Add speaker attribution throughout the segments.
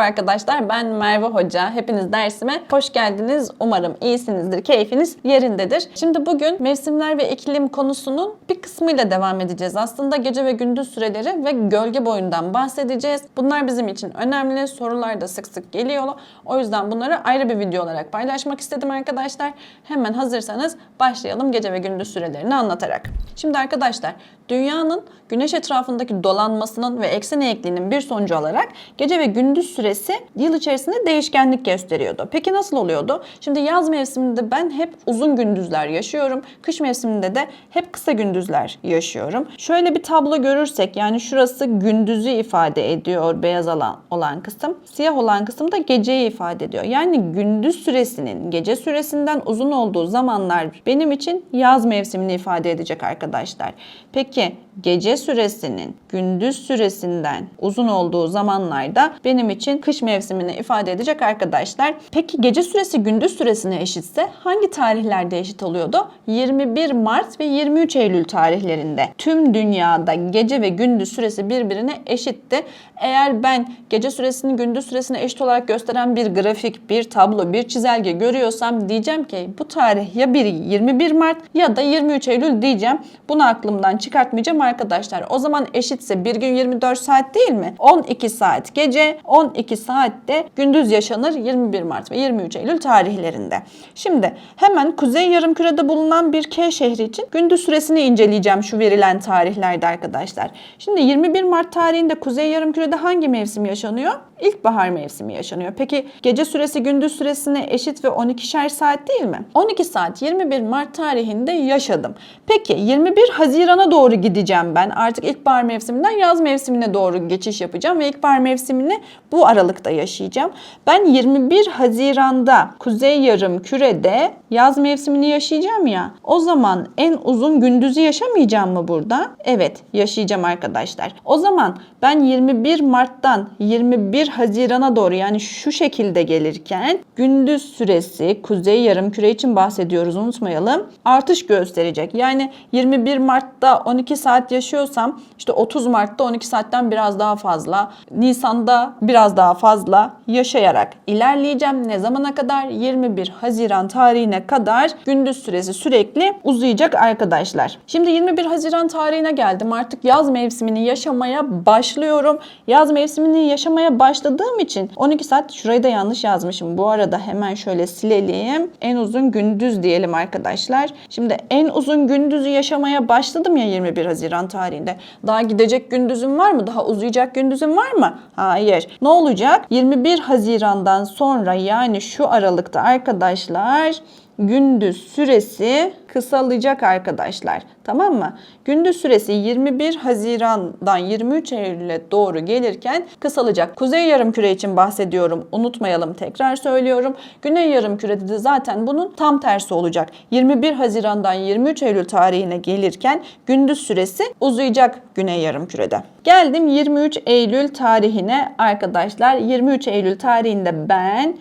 Speaker 1: Merhaba arkadaşlar ben Merve Hoca. Hepiniz dersime hoş geldiniz. Umarım iyisinizdir, keyfiniz yerindedir. Şimdi bugün mevsimler ve iklim konusunun bir kısmıyla devam edeceğiz. Aslında gece ve gündüz süreleri ve gölge boyundan bahsedeceğiz. Bunlar bizim için önemli. Sorular da sık sık geliyor. O yüzden bunları ayrı bir video olarak paylaşmak istedim arkadaşlar. Hemen hazırsanız başlayalım gece ve gündüz sürelerini anlatarak. Şimdi arkadaşlar dünyanın güneş etrafındaki dolanmasının ve eksen eğikliğinin bir sonucu olarak gece ve gündüz süresi yıl içerisinde değişkenlik gösteriyordu. Peki nasıl oluyordu? Şimdi yaz mevsiminde ben hep uzun gündüzler yaşıyorum. Kış mevsiminde de hep kısa gündüzler yaşıyorum. Şöyle bir tablo görürsek yani şurası gündüzü ifade ediyor beyaz alan olan kısım. Siyah olan kısım da geceyi ifade ediyor. Yani gündüz süresinin gece süresinden uzun olduğu zamanlar benim için yaz mevsimini ifade edecek arkadaşlar. Peki gece süresinin gündüz süresinden uzun olduğu zamanlarda benim için kış mevsimini ifade edecek arkadaşlar. Peki gece süresi gündüz süresine eşitse hangi tarihlerde eşit oluyordu? 21 Mart ve 23 Eylül tarihlerinde. Tüm dünyada gece ve gündüz süresi birbirine eşitti. Eğer ben gece süresini gündüz süresine eşit olarak gösteren bir grafik, bir tablo, bir çizelge görüyorsam diyeceğim ki bu tarih ya biri 21 Mart ya da 23 Eylül diyeceğim. Bunu aklımdan çıkartmayacağım arkadaşlar. O zaman eşitse bir gün 24 saat değil mi? 12 saat gece, 12 saatte gündüz yaşanır 21 Mart ve 23 Eylül tarihlerinde. Şimdi hemen Kuzey Yarımküre'de bulunan bir K şehri için gündüz süresini inceleyeceğim şu verilen tarihlerde arkadaşlar. Şimdi 21 Mart tarihinde Kuzey Yarımküre'de hangi mevsim yaşanıyor? İlkbahar mevsimi yaşanıyor. Peki gece süresi gündüz süresine eşit ve 12'şer saat değil mi? 12 saat 21 Mart tarihinde yaşadım. Peki 21 Haziran'a doğru gideceğim ben. Artık ilkbahar mevsiminden yaz mevsimine doğru geçiş yapacağım ve ilkbahar mevsimini bu aralıkta yaşayacağım. Ben 21 Haziran'da Kuzey Yarım Küre'de yaz mevsimini yaşayacağım ya. O zaman en uzun gündüzü yaşamayacağım mı burada? Evet, yaşayacağım arkadaşlar. O zaman ben 21 Mart'tan 21 Haziran'a doğru yani şu şekilde gelirken gündüz süresi Kuzey Yarımküre için bahsediyoruz unutmayalım. Artış gösterecek. Yani 21 Mart'ta 12 saat yaşıyorsam işte 30 Mart'ta 12 saatten biraz daha fazla, Nisan'da biraz daha fazla yaşayarak ilerleyeceğim. Ne zamana kadar? 21 Haziran tarihine kadar gündüz süresi sürekli uzayacak arkadaşlar. Şimdi 21 Haziran tarihine geldim. Artık yaz mevsimini yaşamaya başlıyorum. Yaz mevsimini yaşamaya başladığım için 12 saat şurayı da yanlış yazmışım. Bu arada hemen şöyle silelim. En uzun gündüz diyelim arkadaşlar. Şimdi en uzun gündüzü yaşamaya başladım ya 21 Haziran tarihinde. Daha gidecek gündüzüm var mı? Daha uzayacak gündüzüm var mı? Hayır. Ne olacak? 21 Haziran'dan sonra yani şu aralıkta arkadaşlar gündüz süresi kısalacak arkadaşlar. Tamam mı? Gündüz süresi 21 Haziran'dan 23 Eylül'e doğru gelirken kısalacak. Kuzey yarımküre için bahsediyorum. Unutmayalım tekrar söylüyorum. Güney yarımkürede de zaten bunun tam tersi olacak. 21 Haziran'dan 23 Eylül tarihine gelirken gündüz süresi uzayacak Güney yarımkürede. Geldim 23 Eylül tarihine arkadaşlar. 23 Eylül tarihinde ben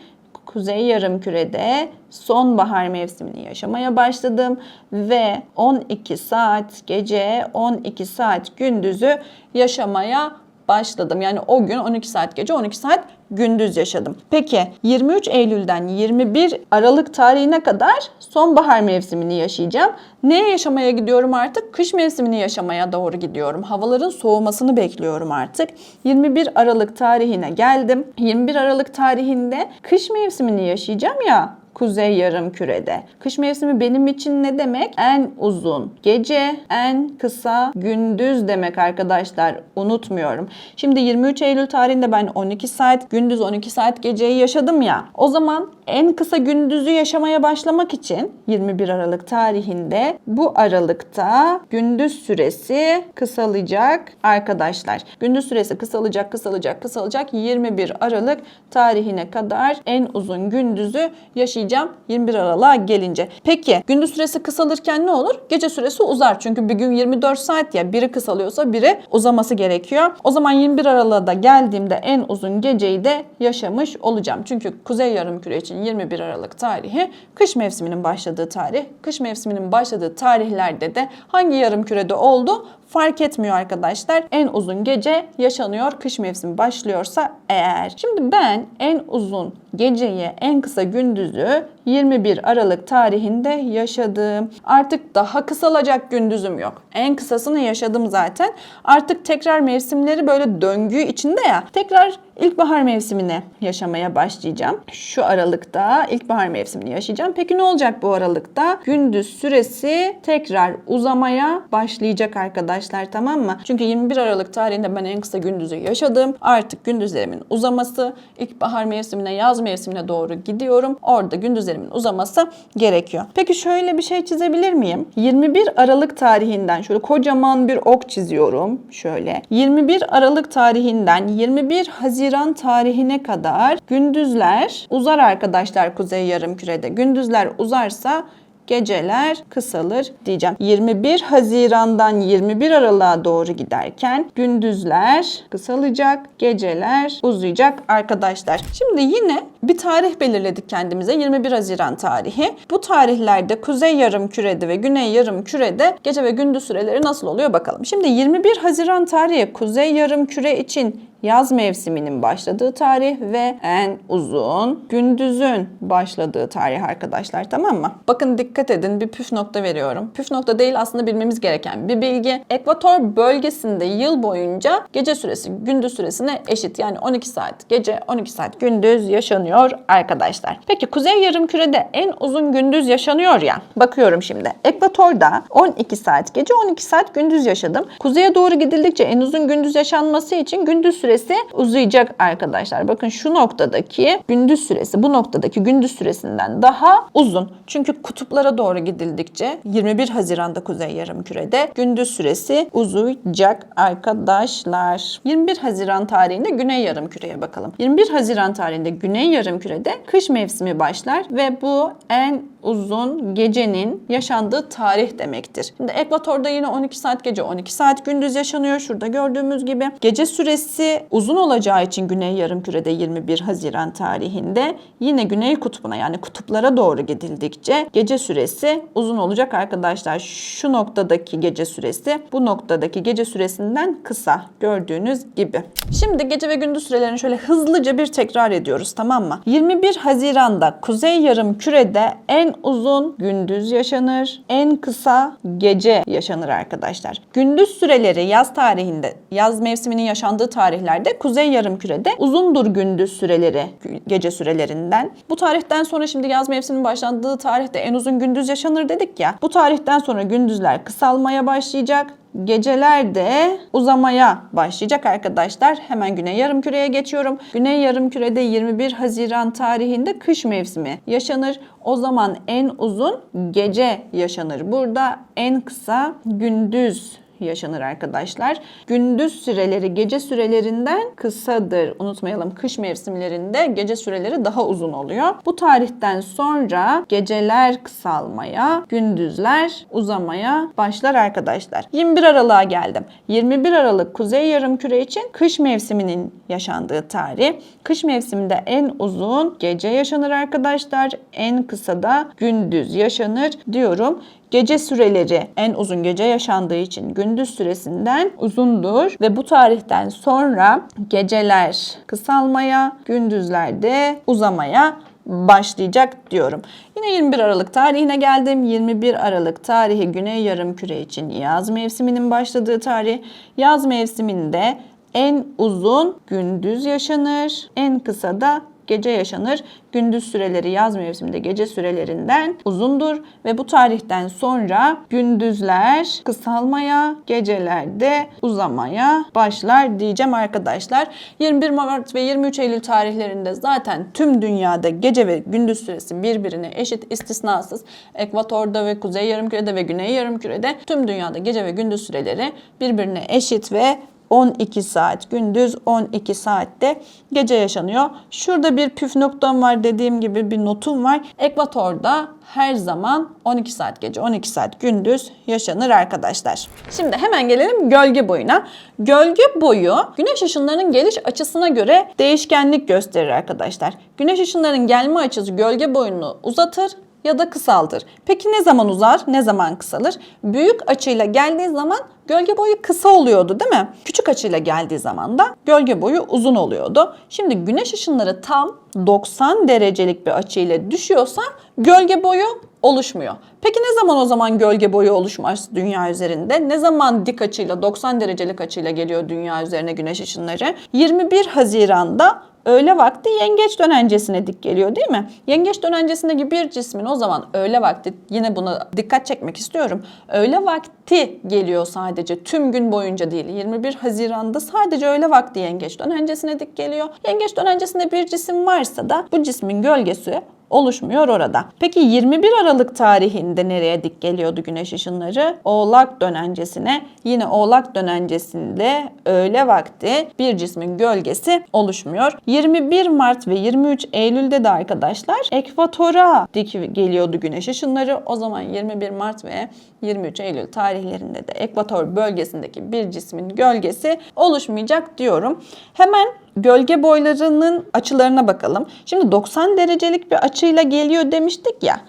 Speaker 1: Kuzey Yarımküre'de sonbahar mevsimini yaşamaya başladım ve 12 saat gece, 12 saat gündüzü yaşamaya başladım. Yani o gün 12 saat gece, 12 saat gündüz yaşadım. Peki 23 Eylül'den 21 Aralık tarihine kadar sonbahar mevsimini yaşayacağım. Neye yaşamaya gidiyorum artık? Kış mevsimini yaşamaya doğru gidiyorum. Havaların soğumasını bekliyorum artık. 21 Aralık tarihine geldim. 21 Aralık tarihinde kış mevsimini yaşayacağım ya kuzey yarım kürede. Kış mevsimi benim için ne demek? En uzun gece, en kısa gündüz demek arkadaşlar. Unutmuyorum. Şimdi 23 Eylül tarihinde ben 12 saat gündüz 12 saat geceyi yaşadım ya. O zaman en kısa gündüzü yaşamaya başlamak için 21 Aralık tarihinde bu aralıkta gündüz süresi kısalacak arkadaşlar. Gündüz süresi kısalacak, kısalacak, kısalacak. 21 Aralık tarihine kadar en uzun gündüzü yaşayacağım 21 Aralık'a gelince. Peki gündüz süresi kısalırken ne olur? Gece süresi uzar. Çünkü bir gün 24 saat ya biri kısalıyorsa biri uzaması gerekiyor. O zaman 21 Aralık'a da geldiğimde en uzun geceyi de yaşamış olacağım. Çünkü Kuzey Yarımküre için 21 Aralık tarihi kış mevsiminin başladığı tarih. Kış mevsiminin başladığı tarihlerde de hangi yarımkürede oldu? Fark etmiyor arkadaşlar. En uzun gece yaşanıyor kış mevsimi başlıyorsa eğer. Şimdi ben en uzun geceyi, en kısa gündüzü 21 Aralık tarihinde yaşadım. Artık daha kısalacak gündüzüm yok. En kısasını yaşadım zaten. Artık tekrar mevsimleri böyle döngü içinde ya. Tekrar ilkbahar mevsimini yaşamaya başlayacağım. Şu aralıkta ilkbahar mevsimini yaşayacağım. Peki ne olacak bu aralıkta? Gündüz süresi tekrar uzamaya başlayacak arkadaşlar tamam mı? Çünkü 21 Aralık tarihinde ben en kısa gündüzü yaşadım. Artık gündüzlerimin uzaması, ilkbahar mevsimine, yaz mevsimine doğru gidiyorum. Orada gündüzlerimin uzaması gerekiyor. Peki şöyle bir şey çizebilir miyim? 21 Aralık tarihinden şöyle kocaman bir ok çiziyorum. Şöyle. 21 Aralık tarihinden 21 Haziran tarihine kadar gündüzler uzar arkadaşlar Kuzey Yarımküre'de. Gündüzler uzarsa geceler kısalır diyeceğim. 21 Haziran'dan 21 Aralık'a doğru giderken gündüzler kısalacak, geceler uzayacak arkadaşlar. Şimdi yine bir tarih belirledik kendimize 21 Haziran tarihi. Bu tarihlerde Kuzey Yarımküre'de ve Güney Yarımküre'de gece ve gündüz süreleri nasıl oluyor bakalım. Şimdi 21 Haziran tarihi Kuzey Yarımküre için yaz mevsiminin başladığı tarih ve en uzun gündüzün başladığı tarih arkadaşlar tamam mı? Bakın dikkat edin bir püf nokta veriyorum. Püf nokta değil aslında bilmemiz gereken bir bilgi. Ekvator bölgesinde yıl boyunca gece süresi gündüz süresine eşit. Yani 12 saat gece 12 saat gündüz yaşanıyor arkadaşlar. Peki kuzey yarımkürede en uzun gündüz yaşanıyor ya. Bakıyorum şimdi. Ekvatorda 12 saat gece 12 saat gündüz yaşadım. Kuzeye doğru gidildikçe en uzun gündüz yaşanması için gündüz süresi uzayacak arkadaşlar. Bakın şu noktadaki gündüz süresi bu noktadaki gündüz süresinden daha uzun. Çünkü kutuplara doğru gidildikçe 21 Haziran'da Kuzey Yarımküre'de gündüz süresi uzayacak arkadaşlar. 21 Haziran tarihinde Güney Yarımküre'ye bakalım. 21 Haziran tarihinde Güney Yarımküre'de kış mevsimi başlar ve bu en uzun gecenin yaşandığı tarih demektir. Şimdi ekvatorda yine 12 saat gece 12 saat gündüz yaşanıyor. Şurada gördüğümüz gibi. Gece süresi uzun olacağı için Güney Yarımküre'de 21 Haziran tarihinde yine Güney Kutbu'na yani kutuplara doğru gidildikçe gece süresi uzun olacak arkadaşlar. Şu noktadaki gece süresi bu noktadaki gece süresinden kısa gördüğünüz gibi. Şimdi gece ve gündüz sürelerini şöyle hızlıca bir tekrar ediyoruz tamam mı? 21 Haziran'da Kuzey Yarımküre'de en uzun gündüz yaşanır, en kısa gece yaşanır arkadaşlar. Gündüz süreleri yaz tarihinde, yaz mevsiminin yaşandığı tarihlerde Kuzey Yarımküre'de uzundur gündüz süreleri gece sürelerinden. Bu tarihten sonra şimdi yaz mevsiminin başlandığı tarihte en uzun gündüz yaşanır dedik ya. Bu tarihten sonra gündüzler kısalmaya başlayacak geceler de uzamaya başlayacak arkadaşlar. Hemen Güney Yarımküre'ye geçiyorum. Güney Yarımküre'de 21 Haziran tarihinde kış mevsimi yaşanır. O zaman en uzun gece yaşanır. Burada en kısa gündüz yaşanır arkadaşlar. Gündüz süreleri gece sürelerinden kısadır. Unutmayalım kış mevsimlerinde gece süreleri daha uzun oluyor. Bu tarihten sonra geceler kısalmaya, gündüzler uzamaya başlar arkadaşlar. 21 Aralık'a geldim. 21 Aralık Kuzey Yarımküre için kış mevsiminin yaşandığı tarih. Kış mevsiminde en uzun gece yaşanır arkadaşlar. En kısa da gündüz yaşanır diyorum. Gece süreleri en uzun gece yaşandığı için gündüz süresinden uzundur ve bu tarihten sonra geceler kısalmaya, gündüzler de uzamaya başlayacak diyorum. Yine 21 Aralık tarihine geldim. 21 Aralık tarihi Güney Yarımküre için yaz mevsiminin başladığı tarih. Yaz mevsiminde en uzun gündüz yaşanır, en kısa da gece yaşanır. Gündüz süreleri yaz mevsiminde gece sürelerinden uzundur ve bu tarihten sonra gündüzler kısalmaya, geceler de uzamaya başlar diyeceğim arkadaşlar. 21 Mart ve 23 Eylül tarihlerinde zaten tüm dünyada gece ve gündüz süresi birbirine eşit istisnasız. Ekvatorda ve Kuzey Yarımküre'de ve Güney Yarımküre'de tüm dünyada gece ve gündüz süreleri birbirine eşit ve 12 saat gündüz 12 saatte gece yaşanıyor. Şurada bir püf noktam var dediğim gibi bir notum var. Ekvatorda her zaman 12 saat gece 12 saat gündüz yaşanır arkadaşlar. Şimdi hemen gelelim gölge boyuna. Gölge boyu güneş ışınlarının geliş açısına göre değişkenlik gösterir arkadaşlar. Güneş ışınlarının gelme açısı gölge boyunu uzatır ya da kısaltır. Peki ne zaman uzar, ne zaman kısalır? Büyük açıyla geldiği zaman gölge boyu kısa oluyordu değil mi? Küçük açıyla geldiği zaman da gölge boyu uzun oluyordu. Şimdi güneş ışınları tam 90 derecelik bir açıyla düşüyorsa gölge boyu oluşmuyor. Peki ne zaman o zaman gölge boyu oluşmaz dünya üzerinde? Ne zaman dik açıyla 90 derecelik açıyla geliyor dünya üzerine güneş ışınları? 21 Haziran'da öğle vakti yengeç dönencesine dik geliyor değil mi? Yengeç dönencesindeki bir cismin o zaman öğle vakti yine buna dikkat çekmek istiyorum. Öğle vakti geliyor sadece tüm gün boyunca değil. 21 Haziran'da sadece öğle vakti yengeç dönencesine dik geliyor. Yengeç dönencesinde bir cisim varsa da bu cismin gölgesi oluşmuyor orada. Peki 21 Aralık tarihinde nereye dik geliyordu güneş ışınları? Oğlak dönencesine. Yine Oğlak dönencesinde öğle vakti bir cismin gölgesi oluşmuyor. 21 Mart ve 23 Eylül'de de arkadaşlar ekvatora dik geliyordu güneş ışınları. O zaman 21 Mart ve 23 Eylül tarihlerinde de ekvator bölgesindeki bir cismin gölgesi oluşmayacak diyorum. Hemen gölge boylarının açılarına bakalım. Şimdi 90 derecelik bir açıyla geliyor demiştik ya.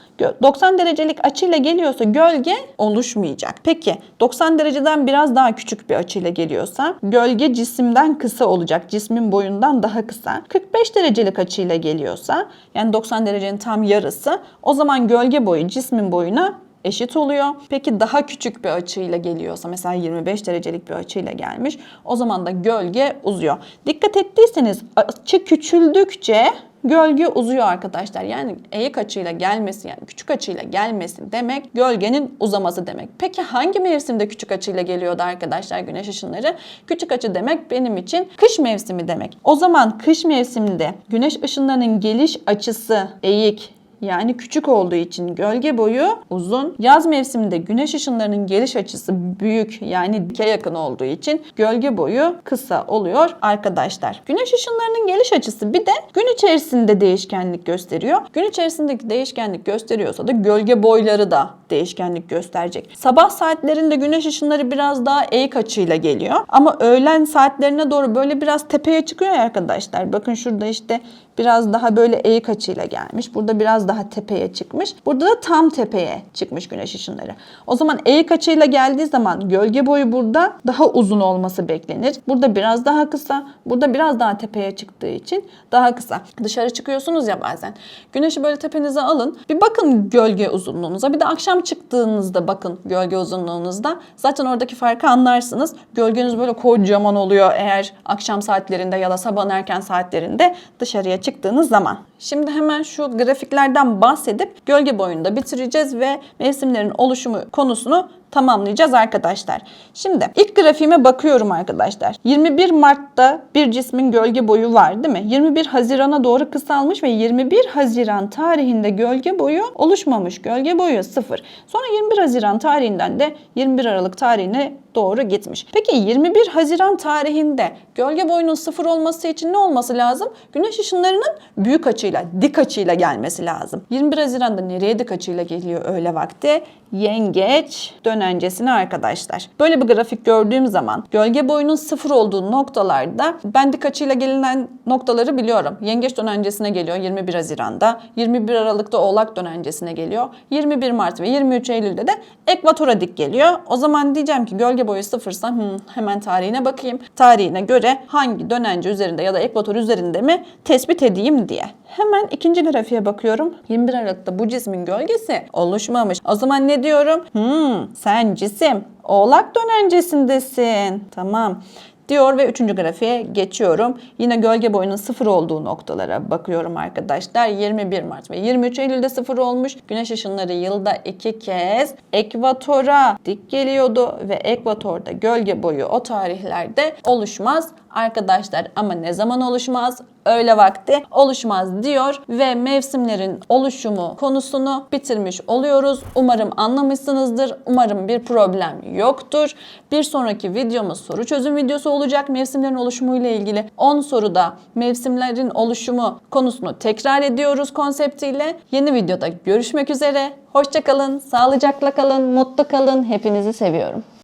Speaker 1: 90 derecelik açıyla geliyorsa gölge oluşmayacak. Peki 90 dereceden biraz daha küçük bir açıyla geliyorsa gölge cisimden kısa olacak. Cismin boyundan daha kısa. 45 derecelik açıyla geliyorsa yani 90 derecenin tam yarısı o zaman gölge boyu cismin boyuna eşit oluyor. Peki daha küçük bir açıyla geliyorsa mesela 25 derecelik bir açıyla gelmiş o zaman da gölge uzuyor. Dikkat ettiyseniz açı küçüldükçe gölge uzuyor arkadaşlar. Yani eğik açıyla gelmesi yani küçük açıyla gelmesi demek gölgenin uzaması demek. Peki hangi mevsimde küçük açıyla geliyordu arkadaşlar güneş ışınları? Küçük açı demek benim için kış mevsimi demek. O zaman kış mevsiminde güneş ışınlarının geliş açısı eğik yani küçük olduğu için gölge boyu uzun. Yaz mevsiminde güneş ışınlarının geliş açısı büyük yani dike yakın olduğu için gölge boyu kısa oluyor arkadaşlar. Güneş ışınlarının geliş açısı bir de gün içerisinde değişkenlik gösteriyor. Gün içerisindeki değişkenlik gösteriyorsa da gölge boyları da değişkenlik gösterecek. Sabah saatlerinde güneş ışınları biraz daha eğik açıyla geliyor. Ama öğlen saatlerine doğru böyle biraz tepeye çıkıyor ya arkadaşlar. Bakın şurada işte biraz daha böyle eğik açıyla gelmiş. Burada biraz daha tepeye çıkmış. Burada da tam tepeye çıkmış güneş ışınları. O zaman eğik açıyla geldiği zaman gölge boyu burada daha uzun olması beklenir. Burada biraz daha kısa, burada biraz daha tepeye çıktığı için daha kısa. Dışarı çıkıyorsunuz ya bazen. Güneşi böyle tepenize alın. Bir bakın gölge uzunluğunuza. Bir de akşam çıktığınızda bakın gölge uzunluğunuzda. Zaten oradaki farkı anlarsınız. Gölgeniz böyle kocaman oluyor eğer akşam saatlerinde ya da sabahın erken saatlerinde dışarıya çıktığınız zaman. Şimdi hemen şu grafiklerden bahsedip gölge boyunda bitireceğiz ve mevsimlerin oluşumu konusunu tamamlayacağız arkadaşlar. Şimdi ilk grafiğime bakıyorum arkadaşlar. 21 Mart'ta bir cismin gölge boyu var değil mi? 21 Haziran'a doğru kısalmış ve 21 Haziran tarihinde gölge boyu oluşmamış. Gölge boyu 0. Sonra 21 Haziran tarihinden de 21 Aralık tarihine doğru gitmiş. Peki 21 Haziran tarihinde gölge boyunun sıfır olması için ne olması lazım? Güneş ışınlarının büyük açıyla, dik açıyla gelmesi lazım. 21 Haziran'da nereye dik açıyla geliyor öğle vakti? Yengeç dönencesine arkadaşlar. Böyle bir grafik gördüğüm zaman gölge boyunun sıfır olduğu noktalarda ben dik açıyla gelinen noktaları biliyorum. Yengeç dönencesine geliyor 21 Haziran'da. 21 Aralık'ta Oğlak dönencesine geliyor. 21 Mart ve 23 Eylül'de de ekvatora dik geliyor. O zaman diyeceğim ki gölge boyu sıfırsa hmm, hemen tarihine bakayım. Tarihine göre hangi dönence üzerinde ya da ekvator üzerinde mi tespit edeyim diye. Hemen ikinci grafiğe bakıyorum. 21 Aralık'ta bu cismin gölgesi oluşmamış. O zaman ne diyorum? Hmm, sen cisim oğlak dönencesindesin. Tamam diyor ve üçüncü grafiğe geçiyorum. Yine gölge boyunun sıfır olduğu noktalara bakıyorum arkadaşlar. 21 Mart ve 23 Eylül'de sıfır olmuş. Güneş ışınları yılda iki kez ekvatora dik geliyordu ve ekvatorda gölge boyu o tarihlerde oluşmaz arkadaşlar. Ama ne zaman oluşmaz? Öğle vakti oluşmaz diyor ve mevsimlerin oluşumu konusunu bitirmiş oluyoruz. Umarım anlamışsınızdır. Umarım bir problem yoktur. Bir sonraki videomuz soru çözüm videosu olacak. Mevsimlerin oluşumu ile ilgili 10 soruda mevsimlerin oluşumu konusunu tekrar ediyoruz konseptiyle. Yeni videoda görüşmek üzere. Hoşçakalın, sağlıcakla kalın, mutlu kalın. Hepinizi seviyorum.